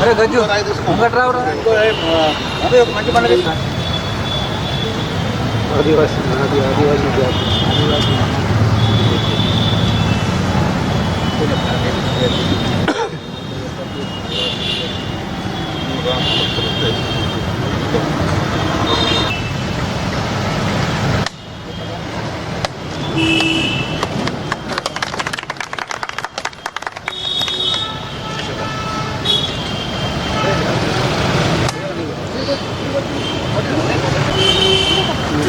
अरे गज्जू मुंगट आदिवासी आदिवासी ఆదివాసీ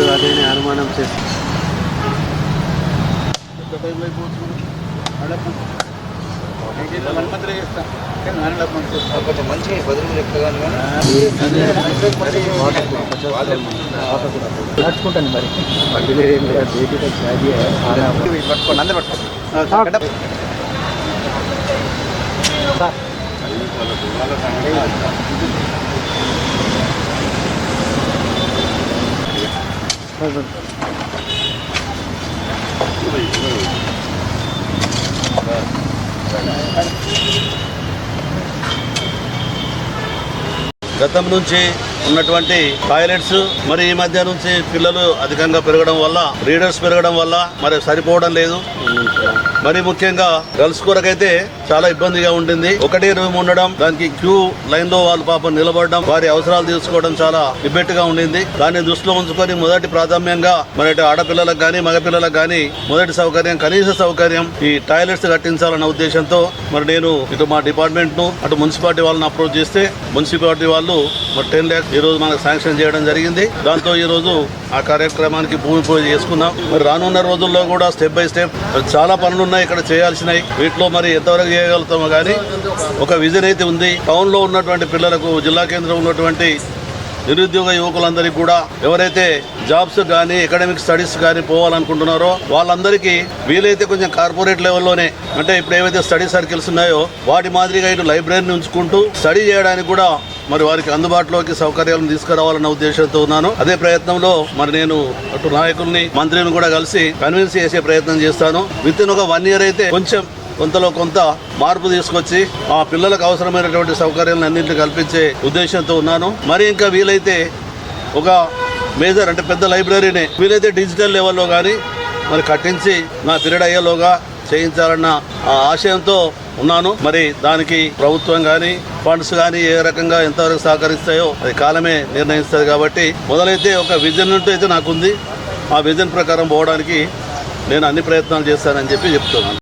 జాతి ఆదివాసీ మీరు అదే మంచి బదులు నడుచుకుంటాను మరి పట్టుకోండి పట్టుకోండి సార్ గతం నుంచి ఉన్నటువంటి టాయిలెట్స్ మరి ఈ మధ్య నుంచి పిల్లలు అధికంగా పెరగడం వల్ల రీడర్స్ పెరగడం వల్ల మరి సరిపోవడం లేదు. మరి ముఖ్యంగా గర్ల్స్ కొరకైతే చాలా ఇబ్బందిగా ఉంటుంది ఒకటి రూమ్ ఉండడం దానికి క్యూ లైన్లో వాళ్ళు పాపం నిలబడడం వారి అవసరాలు తీసుకోవడం చాలా ఇబ్బెట్టుగా ఉండింది. దాన్ని దృష్టిలో ఉంచుకొని మొదటి ప్రాధాన్యంగా మరి ఇటు ఆడపిల్లలకు కానీ మగపిల్లలకు కానీ మొదటి సౌకర్యం కనీస సౌకర్యం ఈ టాయిలెట్స్ కట్టించాలన్న ఉద్దేశంతో మరి నేను ఇటు మా డిపార్ట్మెంట్ను అటు మున్సిపాలిటీ వాళ్ళని అప్రోచ్ చేస్తే మున్సిపాలిటీ వాళ్ళు మరి టెన్ ల్యాక్స్ ఈ రోజు మనకు శాంక్షన్ చేయడం జరిగింది. దాంతో ఈ రోజు ఆ కార్యక్రమానికి భూమి పూజ చేసుకున్నాం. మరి రానున్న రోజుల్లో కూడా స్టెప్ బై స్టెప్ చాలా పనులు ఉన్నాయి ఇక్కడ చేయాల్సినవి. వీటిలో మరి ఎంతవరకు చేయగలుగుతామో కానీ ఒక విజన్ అయితే ఉంది. టౌన్లో ఉన్నటువంటి పిల్లలకు జిల్లా కేంద్రం ఉన్నటువంటి నిరుద్యోగ యువకులందరికీ కూడా ఎవరైతే జాబ్స్ కానీ అకాడమిక్ స్టడీస్ కానీ పోవాలనుకుంటున్నారో వాళ్ళందరికీ వీలైతే కొంచెం కార్పొరేట్ లెవెల్లోనే అంటే ఇప్పుడు ఏవైతే స్టడీ సర్కిల్స్ ఉన్నాయో వాటి మాదిరిగా ఇటు లైబ్రరీని ఉంచుకుంటూ స్టడీ చేయడానికి కూడా మరి వారికి అందుబాటులోకి సౌకర్యాలను తీసుకురావాలన్న ఉద్దేశంతో ఉన్నాను. అదే ప్రయత్నంలో మరి నేను అటు నాయకుల్ని మంత్రిని కూడా కలిసి కన్విన్స్ చేసే ప్రయత్నం చేస్తాను. విత్ ఇన్ ఒక వన్ ఇయర్ అయితే కొంచెం కొంతలో కొంత మార్పు తీసుకొచ్చి ఆ పిల్లలకు అవసరమైనటువంటి సౌకర్యాలను అన్నింటినీ కల్పించే ఉద్దేశంతో ఉన్నాను. మరి ఇంకా వీలైతే ఒక మేజర్ అంటే పెద్ద లైబ్రరీని వీలైతే డిజిటల్ లెవెల్లో కానీ మరి కట్టించి నా పీరియడ్ అయ్యేలోగా చేయించాలన్న ఆ ఆశయంతో ఉన్నాను. మరి దానికి ప్రభుత్వం కానీ ఫండ్స్ కానీ ఏ రకంగా ఎంతవరకు సహకరిస్తాయో అది కాలమే నిర్ణయిస్తుంది కాబట్టి మొదలైతే ఒక విజన్ ఉంటే అయితే నాకుంది. ఆ విజన్ ప్రకారం పోవడానికి నేను అన్ని ప్రయత్నాలు చేస్తానని చెప్పి చెప్తున్నాను.